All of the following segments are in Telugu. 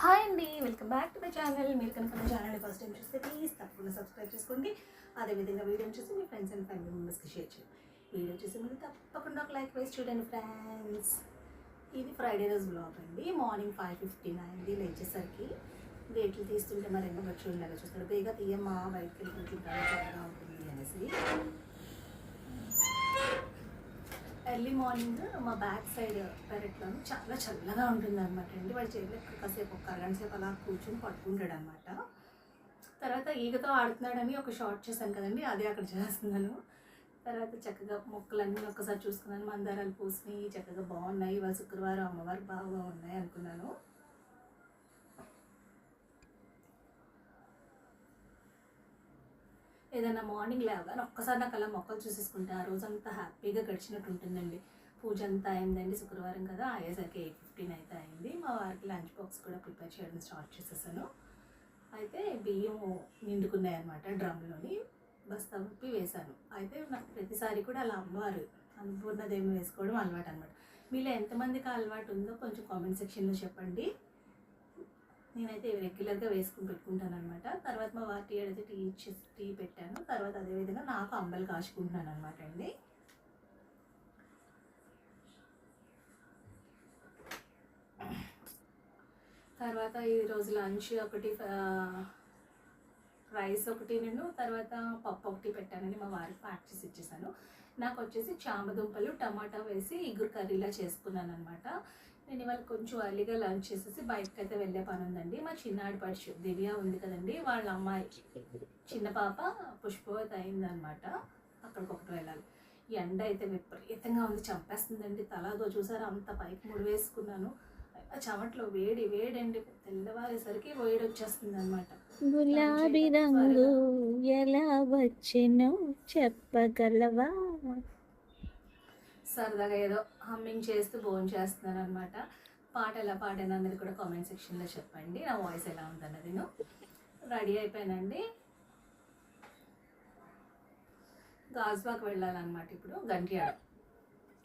హాయ్ అండి welcome back to my channel. మీరు కనుక నా ఛానల్ ఫస్ట్ టైం చూస్తే ప్లీజ్ తప్పకుండా సబ్స్క్రైబ్ చేసుకోండి. అదేవిధంగా వీడియోని చూసి మీ ఫ్రెండ్స్ అండ్ ఫ్యామిలీ మెంబర్స్కి షేర్ చేయండి. వీడియో చూసి ముందు తప్పకుండా ఒక లైక్ వేసి చూడండి ఫ్రెండ్స్ ఇది ఫ్రైడే రోజు బ్లాగ్ అండి. మార్నింగ్ ఫైవ్ ఫిఫ్టీ అయింది లేచేసరికి. డేట్లు తీస్తుంటే మరి ఎండ ఖర్చు ఉండగా చూస్తారు. బేగా తీయమ్మా బయటకి వెళ్ళి చల్లగా ఉంటుంది అనేసి ఎర్లీ మార్నింగ్ మా బ్యాక్ సైడ్ పెరట్లో చాలా చల్లగా ఉంటుంది అనమాట అండి. వాడు చేతిలో కాసేపు ఒక అరగంట సేపు అలా కూర్చొని పట్టుకుంటాడు అనమాట తర్వాత ఈగతో ఆడుతున్నాడని ఒక షార్ట్ చేశాను కదండి అది అక్కడ చేస్తున్నాను. తర్వాత చక్కగా మొక్కలన్నీ ఒక్కసారి చూసుకున్నాను మందారాలు పూసినాయి చక్కగా బాగున్నాయి. ఇవాళ శుక్రవారం అమ్మవారు బాగా ఉన్నాయి అనుకున్నాను. ఏదైనా మార్నింగ్ లేవగానే ఒక్కసారి నాకు అలా మొక్కలు చూసేసుకుంటే ఆ రోజంతా హ్యాపీగా గడిచినట్టు ఉంటుందండి పూజ అంతా అయిందండి శుక్రవారం కదా అయ్యేసరికి ఎయిట్ ఫిఫ్టీన్ అయితే అయింది. మా వారికి లంచ్ బాక్స్ కూడా ప్రిపేర్ చేయడం స్టార్ట్ చేసేసాను. అయితే బియ్యం నిండుకున్నాయి అనమాట డ్రమ్లోని బస్తా ఉప్పి వేశాను. అయితే నాకు ప్రతిసారి కూడా అలా అమ్మవారు అనుకున్నదేమి వేసుకోవడం అలవాటు అనమాట మీలో ఎంతమందికి అలవాటు ఉందో కొంచెం కామెంట్ సెక్షన్లో చెప్పండి. నేనైతే రెగ్యులర్గా వేసుకుని పెట్టుకుంటాను అనమాట తర్వాత మా వారి టీ అడిగితే టీ ఇచ్చి టీ పెట్టాను. తర్వాత అదేవిధంగా నాకు అంబలు కాచుకుంటున్నాను అనమాట అండి. తర్వాత ఈరోజు లంచ్ ఒకటి రైస్ ఒకటి నేను తర్వాత పప్పు ఒకటి పెట్టానని మా వారికి ప్యాక్ చేసి ఇచ్చేసాను. నాకు వచ్చేసి చామదుంపలు టమాటా వేసి ఇగురు కర్రీలా చేసుకున్నాను అనమాట నేను ఇవాళ కొంచెం అర్లీగా లంచ్ చేసేసి బయటకు అయితే వెళ్ళే పని ఉందండి మా చిన్నాడి పడుచు దివ్య ఉంది కదండి వాళ్ళ అమ్మాయి. చిన్న పాప పుష్పవతి అయిందనమాట అక్కడికి ఒకటి వెళ్ళాలి. ఎండ అయితే విపరీతంగా ఉంది చంపేస్తుందండి. తలాదో చూసారా? అంత పైకి ముడి వేసుకున్నాను ఆ చెమట్లో వేడి వేడండి తెల్లవారేసరికి వేడి వచ్చేస్తుంది అనమాట గులాబీ రంగు ఎలా వచ్చెనో చెప్పగలవా? సరదాగా ఏదో హమ్మింగ్ చేస్తూ భోజనం చేస్తున్నాను అనమాట పాట ఎలా పాడాను అన్నది కూడా కామెంట్ సెక్షన్లో చెప్పండి. నా వాయిస్ ఎలా ఉందన్నది నేను రెడీ అయిపోయానండి. గాజువాక్ వెళ్ళాలన్నమాట ఇప్పుడు గంట్యాడ.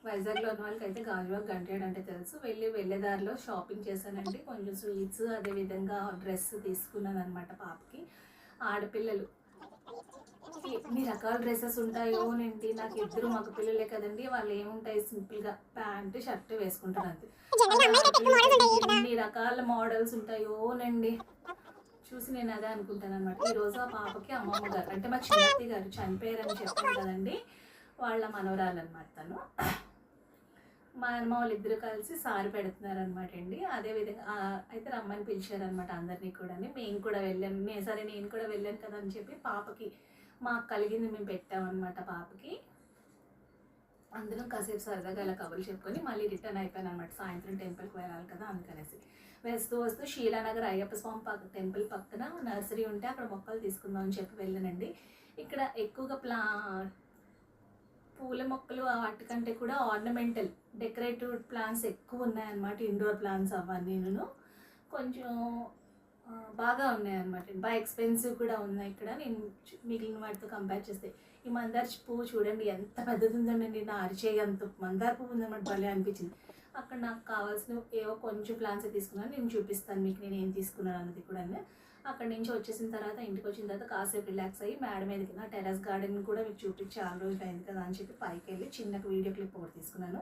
వైజాగ్లో ఉన్న వాళ్ళకి అయితే గాజువాక్ గంట్యాడ అంటే తెలుసు. వెళ్ళి వెళ్ళేదారిలో షాపింగ్ చేశానండి. కొంచెం స్వీట్స్ అదేవిధంగా డ్రెస్ తీసుకున్నాను అనమాట పాపకి. ఆడపిల్లలు. ఎన్ని రకాల డ్రెస్సెస్ ఉంటాయో నేంటి నాకు ఇద్దరు మగ పిల్లలే కదండి. వాళ్ళు ఏముంటాయి సింపుల్గా ప్యాంట్ షర్ట్ వేసుకుంటారు అంతే. ఎన్ని రకాల మోడల్స్ ఉంటాయోనండి చూసి నేను అదే అనుకుంటాను అనమాట ఈ రోజు ఆ పాపకి అమ్మమ్మ గారు అంటే మా చిన్నత్తి గారు చనిపోయారని చెప్పాను కదండి. వాళ్ళ మనవరాలు అనమాట తను. మా అమ్మ ఇద్దరు కలిసి సారి పెడుతున్నారు అనమాట అండి అదేవిధంగా అయితే రమ్మని పిలిచారనమాట అందరినీ కూడా మేము కూడా వెళ్ళాం. నేను సరే నేను కూడా వెళ్ళాను కదా అని చెప్పి పాపకి మాకు కలిగింది మేము పెట్టామన్నమాట పాపకి. అందరం కాసేపు సరదాగా అలా కబుర్లు చెప్పుకొని మళ్ళీ రిటర్న్ అయిపోయాను అనమాట సాయంత్రం టెంపుల్కి వెళ్ళాలి కదా అందుకనేసి. వేస్తూ వస్తూ షీలానగర్ అయ్యప్ప స్వామి పక్క టెంపుల్ పక్కన నర్సరీ ఉంటే అక్కడ మొక్కలు తీసుకుందాం అని చెప్పి వెళ్ళానండి. ఇక్కడ ఎక్కువగా ప్లా పూల మొక్కలు వాటికంటే కూడా ఆర్నమెంటల్ డెకరేటివ్ ప్లాంట్స్ ఎక్కువ ఉన్నాయన్నమాట ఇండోర్ ప్లాంట్స్ అవన్నీ నేను కొంచెం బాగా ఉన్నాయన్నమాట. బాగా ఎక్స్పెన్సివ్ కూడా ఉన్నాయి ఇక్కడ. నేను మిగిలిన వాటితో కంపేర్ చేస్తే. ఈ మందార పువ్వు చూడండి ఎంత పెద్దది ఉందండి. నా అరిచేయి అంత మందార పువ్వు ఉందన్నమాట. భలే అనిపించింది. అక్కడ నాకు కావాల్సిన ఏవో కొంచెం ప్లాన్స్ తీసుకున్నాను. నేను చూపిస్తాను మీకు నేను ఏం తీసుకున్నాను అన్నది కూడా అక్కడ నుంచి వచ్చేసిన తర్వాత ఇంటికి వచ్చిన తర్వాత కాసేపు రిలాక్స్ అయ్యి మేడం మీదకి నా టెరస్ గార్డెన్ కూడా మీకు చూపించి చాలా రోజులు అయింది కదా అని చెప్పి పైకి వెళ్ళి చిన్న వీడియో క్లిప్ ఒకటి తీసుకున్నాను.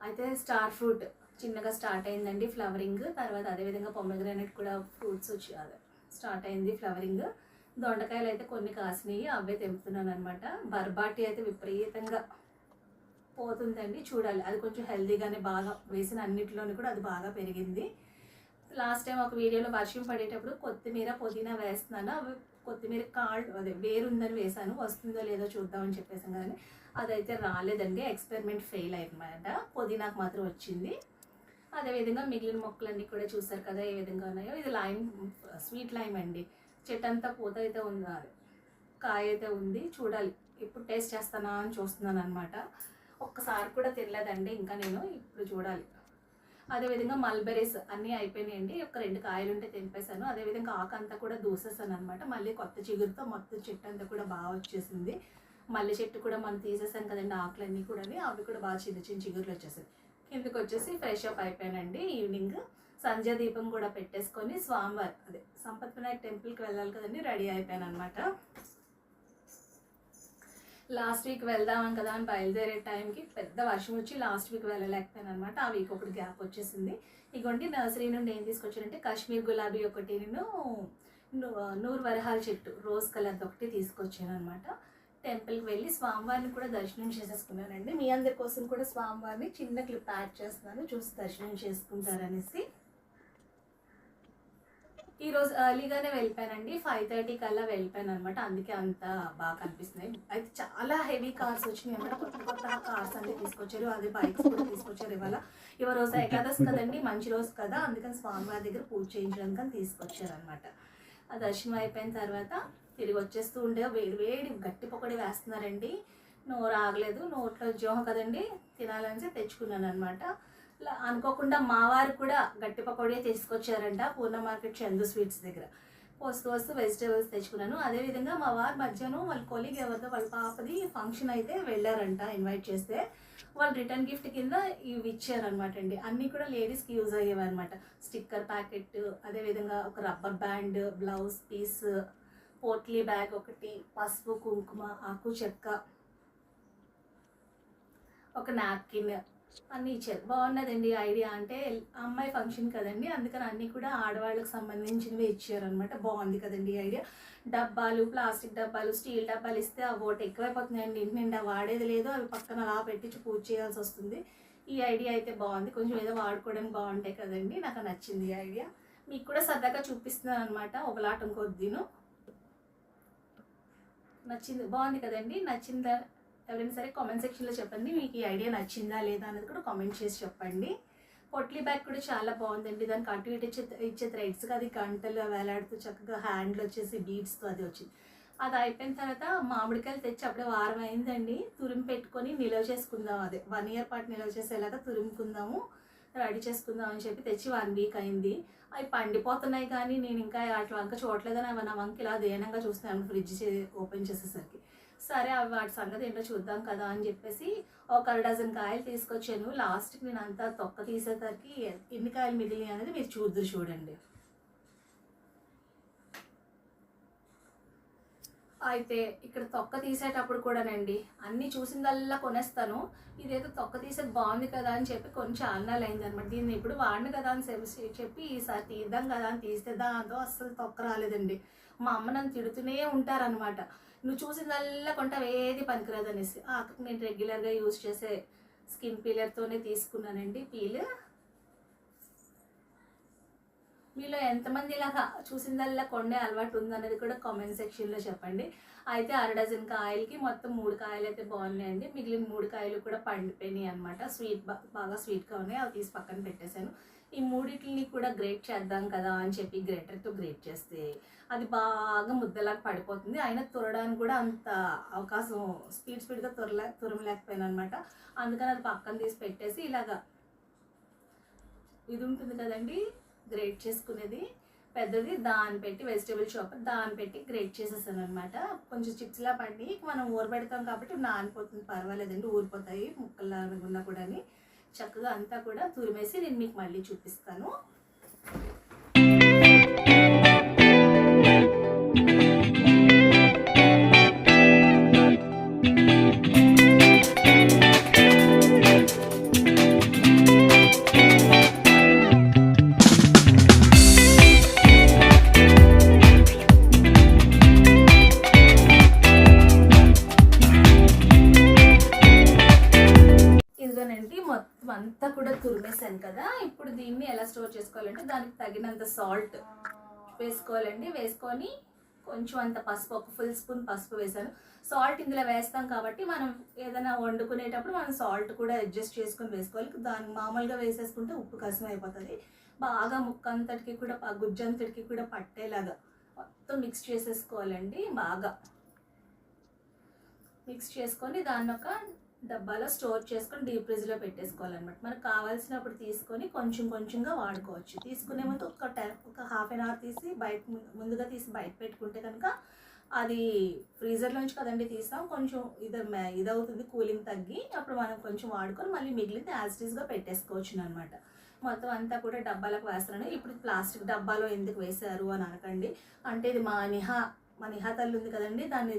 అయితే స్టార్ ఫ్రూట్ చిన్నగా స్టార్ట్ అయిందండి ఫ్లవరింగ్ తర్వాత అదేవిధంగా పొమ్మగ్రానైట్ కూడా ఫ్రూట్స్ వచ్చి స్టార్ట్ అయింది ఫ్లవరింగ్ దొండకాయలు అయితే కొన్ని కాసినాయి అవే తెంపుతున్నాను అనమాట బర్బాటి అయితే విపరీతంగా పోతుందండి. చూడాలి. అది కొంచెం హెల్దీగానే బాగా వేసిన అన్నిటిలోని కూడా అది బాగా పెరిగింది. లాస్ట్ టైం ఒక వీడియోలో వర్షం పడేటప్పుడు కొత్తిమీర పుదీనా వేస్తున్నాను. అవి కొత్తిమీర కాళ్ళు అదే వేరుందని వేసాను వస్తుందో లేదో చూద్దామని చెప్పేసాను కానీ అదైతే రాలేదండి. ఎక్స్పెరిమెంట్ ఫెయిల్ అయిందన్నమాట. పుదీనాకు మాత్రం వచ్చింది. అదేవిధంగా మిగిలిన మొక్కలన్నీ కూడా చూసారు కదా ఏ విధంగా ఉన్నాయో. ఇది లైమ్ స్వీట్ లైమ్ అండి. చెట్టు అంతా పూత అయితే ఉంది. కాయ అయితే ఉంది. చూడాలి. ఇప్పుడు టేస్ట్ చేస్తానా అని చూస్తున్నాను అనమాట ఒక్కసారి కూడా తినలేదండి. ఇంకా నేను ఇప్పుడు చూడాలి. అదేవిధంగా మల్బెరీస్ అన్నీ అయిపోయినాయండి. ఒక రెండు కాయలు ఉంటే తెంపేశాను. అదేవిధంగా ఆకు అంతా కూడా దూసేసాను అనమాట మళ్ళీ కొత్త చిగురుతో మొత్తం చెట్టు అంతా కూడా బాగా వచ్చేసింది. మల్లె చెట్టు కూడా మనం తీసేసాం కదండి ఆకులన్నీ కూడా అవి కూడా బాగా చిన్న చిన్న చిగురులు వచ్చేసాయి. కిందకి వచ్చేసి ఫ్రెష్ అప్ అయిపోయానండి ఈవినింగ్. సంధ్యా దీపం కూడా పెట్టేసుకొని స్వామివారి అదే సంపత్ వినాయక్ టెంపుల్కి వెళ్ళాలి కదండి రెడీ అయిపోయాను అనమాట లాస్ట్ వీక్ వెళ్దామని కదా అని బయలుదేరే టైంకి పెద్ద వర్షం వచ్చి లాస్ట్ వీక్ వెళ్ళలేకపోయాను అనమాట ఆ వీక్ ఒకటి గ్యాప్ వచ్చేసింది. ఇగోండి నర్సరీ నుండి ఏం తీసుకొచ్చానంటే కాశ్మీర్ గులాబీ ఒకటి నేను నూరు వరహాల చెట్టు రోజ్ కలర్ ఒకటి తీసుకొచ్చాను అనమాట టెంపుల్కి వెళ్ళి స్వామివారిని కూడా దర్శనం చేసేసుకున్నానండి. మీ అందరి కోసం కూడా స్వామివారిని చిన్న క్లిప్ యాడ్ చేస్తున్నాను. చూసి దర్శనం చేసుకుంటారనేసి. ఈరోజు ఎర్లీగానే వెళ్ళిపోయానండి. ఫైవ్ థర్టీకి అలా వెళ్ళిపోయాను అనమాట అందుకే అంత బాగా కనిపిస్తున్నాయి అయితే చాలా హెవీ కార్స్ వచ్చినాయి అనమాట కొత్త కొత్త కార్స్ అన్ని తీసుకొచ్చారు. అదే బైక్స్ కూడా తీసుకొచ్చారు ఇవాళ. ఇవాళ రోజు ఏకాదశి కదండి. మంచి రోజు కదా. అందుకని స్వామివారి దగ్గర పూజ చేయించడానికి అని తీసుకొచ్చారు అనమాట ఆ దర్శనం అయిపోయిన తర్వాత తిరిగి వచ్చేస్తూ ఉండే వేడి వేడి గట్టి పొకడి వేస్తున్నారండి. నోరు ఆగలేదు. నోట్లో జోహ కదండి. తినాలని తెచ్చుకున్నాను అనమాట అనుకోకుండా మా వారు కూడా గట్టి పకోడీ తీసుకొచ్చారంట. పూర్ణ మార్కెట్ చందు స్వీట్స్ దగ్గర. వస్తూ వస్తూ వెజిటేబుల్స్ తెచ్చుకున్నాను. అదేవిధంగా మా వారు మధ్యాహ్నం వాళ్ళ కొలీగ్ ఎవరితో వాళ్ళ పాపది ఫంక్షన్ అయితే వెళ్ళారంట ఇన్వైట్ చేస్తే. వాళ్ళు రిటర్న్ గిఫ్ట్ కింద ఇవి ఇచ్చారనమాట అండి. అన్నీ కూడా లేడీస్కి యూజ్ అయ్యేవన్నమాట. స్టిక్కర్ ప్యాకెట్ అదేవిధంగా ఒక rubber band blouse piece potli bag ఒకటి పసుపు కుంకుమ ఆకు చెక్క ఒక నాప్కిన్ అన్నీ ఇచ్చారు. బాగున్నదండి ఐడియా. అంటే అమ్మాయి ఫంక్షన్ కదండి అందుకని అన్నీ కూడా ఆడవాళ్ళకి సంబంధించినవి ఇచ్చారనమాట బాగుంది కదండి ఐడియా. డబ్బాలు ప్లాస్టిక్ డబ్బాలు స్టీల్ డబ్బాలు ఇస్తే అవి ఒకటి ఎక్కువైపోతున్నాయండి. ఇంటి నిండా వాడేది లేదు అవి పక్కన అలా పెట్టించి పూజ చేయాల్సి వస్తుంది. ఈ ఐడియా అయితే బాగుంది. కొంచెం ఏదో వాడుకోవడానికి బాగుంటాయి కదండి నాకు నచ్చింది ఈ ఐడియా. మీకు కూడా సరదాగా చూపిస్తున్నాను అనమాట ఒకలాటం కొద్దిను. నచ్చింది బాగుంది కదండి. నచ్చిందా? ఎవరైనా సరే కామెంట్ సెక్షన్లో చెప్పండి. మీకు ఈ ఐడియా నచ్చిందా లేదా అనేది కూడా కామెంట్ చేసి చెప్పండి. పొట్లీ బ్యాగ్ కూడా చాలా బాగుందండి. దానికి అటు ఇటు ఇచ్చే ఇచ్చే థ్రెడ్స్ అది గంటలు వేలాడుతూ చక్కగా హ్యాండ్లు వచ్చేసి బీడ్స్తో అది వచ్చింది. అది అయిపోయిన తర్వాత మామిడికాయలు తెచ్చి అప్పుడే వారం అయిందండి. తురిమి పెట్టుకొని నిల్వ చేసుకుందాం అదే. వన్ ఇయర్ పాటు నిల్వ చేసేలాగా తురుముకుందాము. రెడీ చేసుకుందాం అని చెప్పి తెచ్చి వన్ వీక్ అయింది. అవి పండిపోతున్నాయి కానీ నేను ఇంకా అట్లా వంక చూడలేదని నా వంక ఇలా దేనంగా చూస్తున్నాను ఫ్రిడ్జ్ ఓపెన్ చేసేసరికి. సరే అవి వాటి సంగతి ఏంటో చూద్దాం కదా అని చెప్పేసి ఒక అర డజన్ కాయలు తీసుకొచ్చాను. లాస్ట్కి నేను అంతా తొక్క తీసేసరికి ఎన్ని కాయలు మిగిలినాయి అనేది మీరు చూద్దరు చూడండి. అయితే ఇక్కడ తొక్క తీసేటప్పుడు కూడానండి అన్నీ చూసిందల్లా కొనేస్తాను. ఇదేదో తొక్క తీసేది బాగుంది కదా అని చెప్పి కొంచెం అన్నాలు అయింది అనమాట దీన్ని ఇప్పుడు వాడిని కదా అని చెప్పి- చెప్పి ఈసారి తీద్దాం కదా అని తీస్తే దాంతో అస్సలు తొక్క రాలేదండి. మా అమ్మ నన్ను తిడుతూనే ఉంటారనమాట నువ్వు చూసిందల్లా కొంటావు ఏది పనికిరాదు అనేసి. ఆ, నేను రెగ్యులర్గా యూజ్ చేసే స్కిన్ పీలర్తోనే తీసుకున్నానండి పీల్ మీలో ఎంతమంది ఇలాగా చూసిందల్లా కొండే అలవాటు ఉందన్నది కూడా కామెంట్ సెక్షన్లో చెప్పండి. అయితే అర డజన్ కాయలకి మొత్తం మూడు కాయలు అయితే బాగున్నాయండి. మిగిలిన మూడు కాయలు కూడా పండిపోయినాయి అనమాట స్వీట్ బాగా స్వీట్గా ఉన్నాయి. అవి తీసి పక్కన పెట్టేశాను. ఈ మూడింటిని కూడా గ్రేట్ చేద్దాం కదా అని చెప్పి గ్రేటర్తో గ్రేట్ చేస్తే అది బాగా ముద్దలాగా పడిపోతుంది. అయినా తురడానికి కూడా అంత అవకాశం స్పీడ్ స్పీడ్గా తురలే తురమలేకపోయాను అనమాట అందుకని అది పక్కన తీసి పెట్టేసి ఇలాగా ఇది ఉంటుంది కదండి గ్రేట్ చేసుకునేది పెద్దది దాన్ని పెట్టి వెజిటేబుల్ చాపర్ దాన్ని పెట్టి గ్రేట్ చేసేసాను అనమాట కొంచెం చిప్స్లా పండి మనం ఊరబెడతాం కాబట్టి నానిపోతుంది పర్వాలేదండి ఊరిపోతాయి ముక్కల్లా ఉన్నా కూడా చక్కగా అంతా కూడా తురిమేసి నేను మీకు మళ్ళీ చూపిస్తాను. కదా ఇప్పుడు దీన్ని ఎలా స్టోర్ చేసుకోవాలంటే దానికి తగినంత సాల్ట్ వేసుకోవాలండి. వేసుకొని కొంచెం అంత పసుపు ఒక ఫుల్ స్పూన్ పసుపు వేసాను. సాల్ట్ ఇందులో వేస్తాం కాబట్టి మనం ఏదైనా వండుకునేటప్పుడు మనం సాల్ట్ కూడా అడ్జస్ట్ చేసుకొని వేసుకోవాలి. దాన్ని మామూలుగా వేసేసుకుంటే ఉప్పు కసం అయిపోతుంది. బాగా ముక్క అంతటికి కూడా గుజ్జంతటికి గుజ్జు అంతటికి కూడా పట్టేలాగా మొత్తం మిక్స్ చేసేసుకోవాలండి బాగా. మిక్స్ చేసుకొని దాన్ని ఒక డబ్బాలో స్టోర్ చేసుకొని డీప్ ఫ్రిడ్జ్లో పెట్టేసుకోవాలన్నమాట. మనకు కావాల్సినప్పుడు తీసుకొని కొంచెం కొంచెంగా వాడుకోవచ్చు. తీసుకునే ముందు ఒక టెన్ ఒక హాఫ్ అన్ అవర్ తీసి బయట ముందుగా తీసి బయట పెట్టుకుంటే కనుక అది ఫ్రీజర్లోంచి కదండి తీస్తాం. కొంచెం ఇది ఇదవుతుంది కూలింగ్ తగ్గి అప్పుడు మనం కొంచెం వాడుకొని మళ్ళీ మిగిలింది యాజిటీస్గా పెట్టేసుకోవచ్చు అనమాట మొత్తం అంతా కూడా డబ్బాలకు వేస్తారని ఇప్పుడు ప్లాస్టిక్ డబ్బాలో ఎందుకు వేశారు అని అనకండి. అంటే ఇది మా నిహా మా నిహా తల్లి ఉంది కదండి. దాన్ని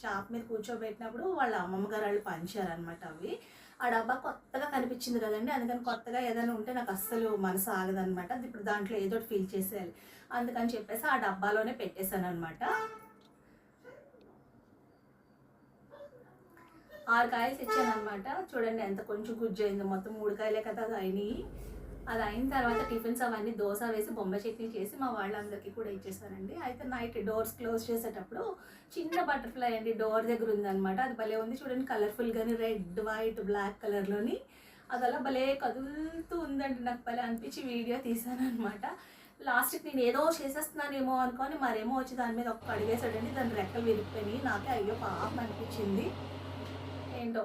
చాప్ మీద కూర్చోబెట్టినప్పుడు వాళ్ళ అమ్మమ్మ గారు వాళ్ళు పంచారనమాట అవి. ఆ డబ్బా కొత్తగా కనిపించింది కదండి. అందుకని కొత్తగా ఏదైనా ఉంటే నాకు అస్సలు మనసు ఆగదనమాట అది ఇప్పుడు దాంట్లో ఏదో ఒకటి ఫీల్ చేసేయాలి. అందుకని చెప్పేసి ఆ డబ్బాలోనే పెట్టేశాను అనమాట ఆరు కాయలు తెచ్చాను అనమాట చూడండి ఎంత కొంచెం గుజ్జు అయింది. మొత్తం మూడు కాయలే కదా అది అయినాయి. అది అయిన తర్వాత టిఫిన్స్ అవన్నీ దోశ వేసి బొంబాయి చట్నీ చేసి మా వాళ్ళందరికీ కూడా ఇచ్చేసానండి అయితే నైట్ డోర్స్ క్లోజ్ చేసేటప్పుడు చిన్న బటర్ఫ్లై అండి డోర్ దగ్గర ఉందన్నమాట. అది భలే ఉంది చూడండి కలర్ఫుల్గాని రెడ్ వైట్ బ్లాక్ కలర్లోని. అది అలా భలే కదులుతూ ఉందండి. నాకు భలే అనిపించి వీడియో తీసాను అనమాట లాస్ట్కి నేను ఏదో చేసేస్తున్నానేమో అనుకొని మరేమో వచ్చి దాని మీద ఒక్క అడిగేసాడండి దాని రెక్కలు విరిగిపోయినాయి. నాకే అయ్యో పాపం అనిపించింది. ఏంటో?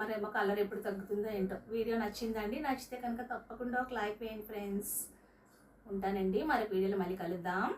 మరేమో కలర్ ఎప్పుడు తగ్గుతుందో ఏంటో. వీడియో నచ్చిందండి నచ్చితే కనుక తప్పకుండా ఒక లైక్ వేయండి ఫ్రెండ్స్. ఉంటానండి మరి వీడియోలో మళ్ళీ కలుద్దాం.